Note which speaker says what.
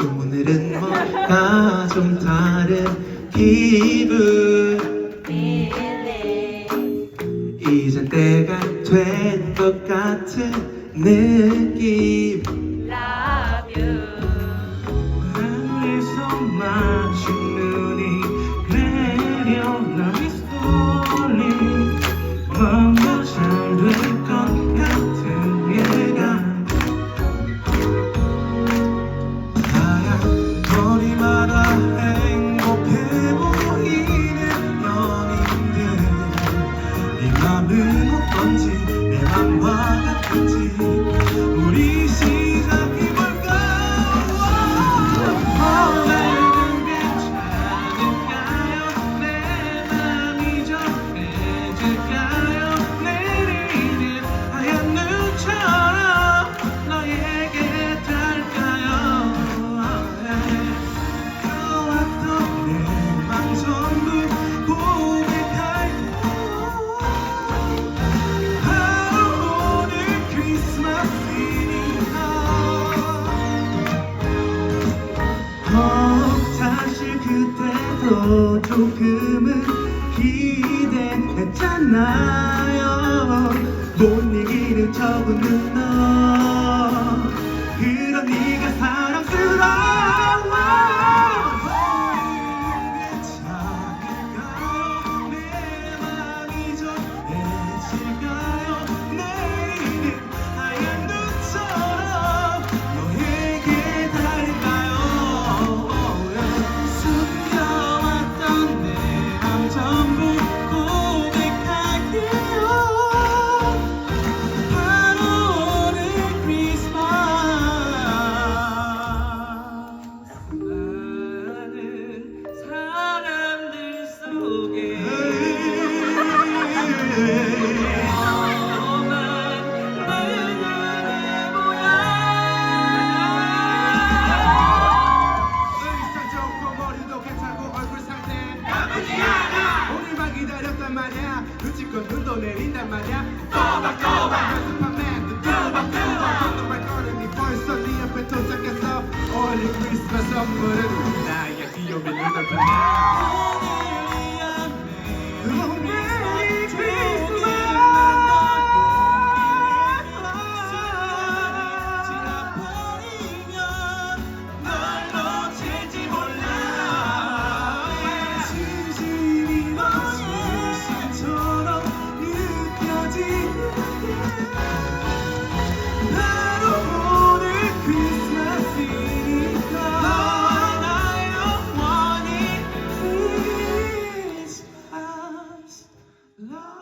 Speaker 1: 오늘은 뭔가 좀 다른 기분. 이젠 때가 된 것 같은 느낌. 自己。 또 조금은 기대했잖아요. 못 이기는 적은 너
Speaker 2: con un dolerín de maya. Cuba, Cuba. Christmas, I'm putting it down. Yeah, yeah, yeah. Love.